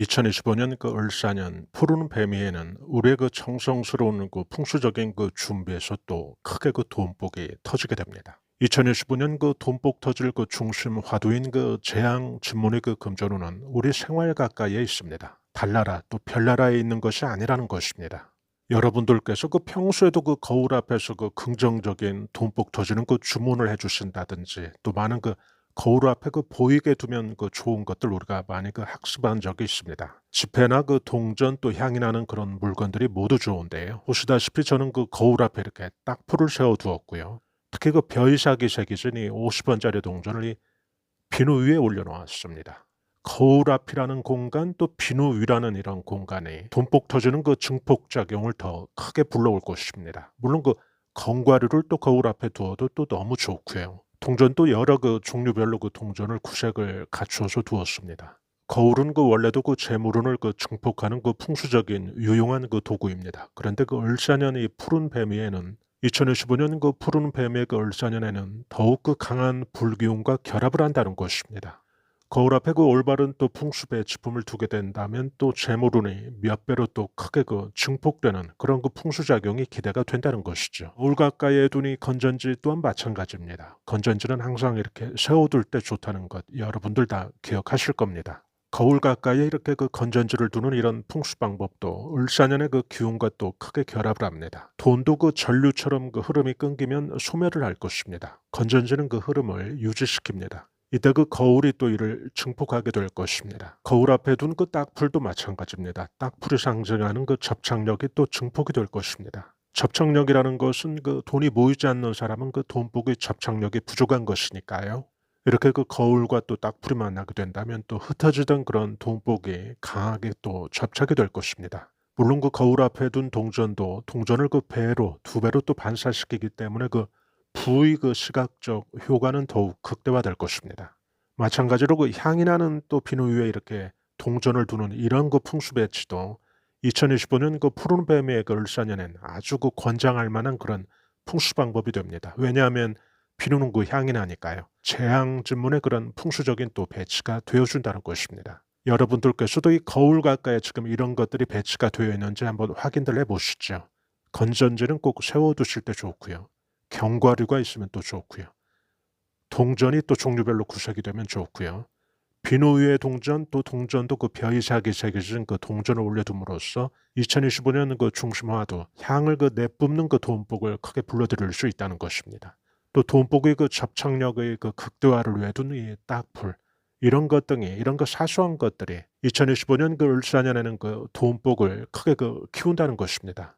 2025년 그 을사년 푸르는 뱀이에는 우리의 그 정성스러운 그 풍수적인 그 준비에서 또 크게 그 돈복이 터지게 됩니다. 2025년 그 돈복 터질 그 중심 화두인 그 재앙 진문의 그 금전운은 우리 생활 가까이에 있습니다. 달나라 또 별나라에 있는 것이 아니라는 것입니다. 여러분들께서 그 평소에도 그 거울 앞에서 그 긍정적인 돈복 터지는 그 주문을 해주신다든지 또 많은 그 거울 앞에 그 보이게 두면 그 좋은 것들 우리가 많이 그 학습한 적이 있습니다. 지폐나 그 동전 또 향이 나는 그런 물건들이 모두 좋은데요. 보시다시피 저는 그 거울 앞에 이렇게 딱 풀을 세워 두었고요. 특히 그 별샤기 새기진 이 50원짜리 동전을 이 비누 위에 올려놓았습니다. 거울 앞이라는 공간 또 비누 위라는 이런 공간이 돈복 터지는 그 증폭 작용을 더 크게 불러올 것입니다. 물론 그 건과류를 또 거울 앞에 두어도 또 너무 좋고요. 동전도 여러 그 종류별로 그 동전을 구색을 갖추어서 두었습니다. 거울은 그 원래도 그 재물운을 그 증폭하는 그 풍수적인 유용한 그 도구입니다. 그런데 그 을사년 이 푸른 뱀이에는 2025년 그 푸른 뱀의 그 을사년에는 더욱 그 강한 불기운과 결합을 한다는 것입니다. 거울 앞에 그 올바른 또 풍습의 지품을 두게 된다면 또 재물운이 몇 배로 또 크게 그 증폭되는 그런 그 풍수작용이 기대가 된다는 것이죠. 거울 가까이에 두니 건전지 또한 마찬가지입니다. 건전지는 항상 이렇게 세워둘 때 좋다는 것 여러분들 다 기억하실 겁니다. 거울 가까이에 이렇게 그 건전지를 두는 이런 풍수 방법도 을사년의 그 기운과 또 크게 결합을 합니다. 돈도 그 전류처럼 그 흐름이 끊기면 소멸을 할 것입니다. 건전지는 그 흐름을 유지시킵니다. 이때 그 거울이 또 이를 증폭하게 될 것입니다. 거울 앞에 둔 그 딱풀도 마찬가지입니다. 딱풀이 상징하는 그 접착력이 또 증폭이 될 것입니다. 접착력이라는 것은 그 돈이 모이지 않는 사람은 그 돈복의 접착력이 부족한 것이니까요. 이렇게 그 거울과 또 딱풀이 만나게 된다면 또 흩어지던 그런 돈복이 강하게 또 접착이 될 것입니다. 물론 그 거울 앞에 둔 동전도 동전을 그 배로 두 배로 또 반사시키기 때문에 그 부의 그 시각적 효과는 더욱 극대화될 것입니다. 마찬가지로 그 향이 나는 또 비누 위에 이렇게 동전을 두는 이런 그 풍수 배치도 2025년 그 푸른 뱀의 그 을사년엔 아주 그 권장할 만한 그런 풍수 방법이 됩니다. 왜냐하면 비누는 그 향이 나니까요. 재앙 진문의 그런 풍수적인 또 배치가 되어준다는 것입니다. 여러분들께서도 이 거울 가까이에 지금 이런 것들이 배치가 되어 있는지 한번 확인들 해보시죠. 건전지는 꼭 세워두실 때 좋고요. 경과류가 있으면 또 좋고요. 동전이 또 종류별로 구색이 되면 좋고요. 비누 위의 동전 또 동전도 그 별이삭이 새겨진 그 동전을 올려둠으로써 2025년 그 중심화도 향을 그 내뿜는 그 돈복을 크게 불러들일 수 있다는 것입니다. 또 돈복의 그 접착력의 그 극대화를 위해 둔이 딱풀 이런 것 등이 이런 그 사소한 것들이 2025년 그 을사년에는 그 돈복을 크게 그 키운다는 것입니다.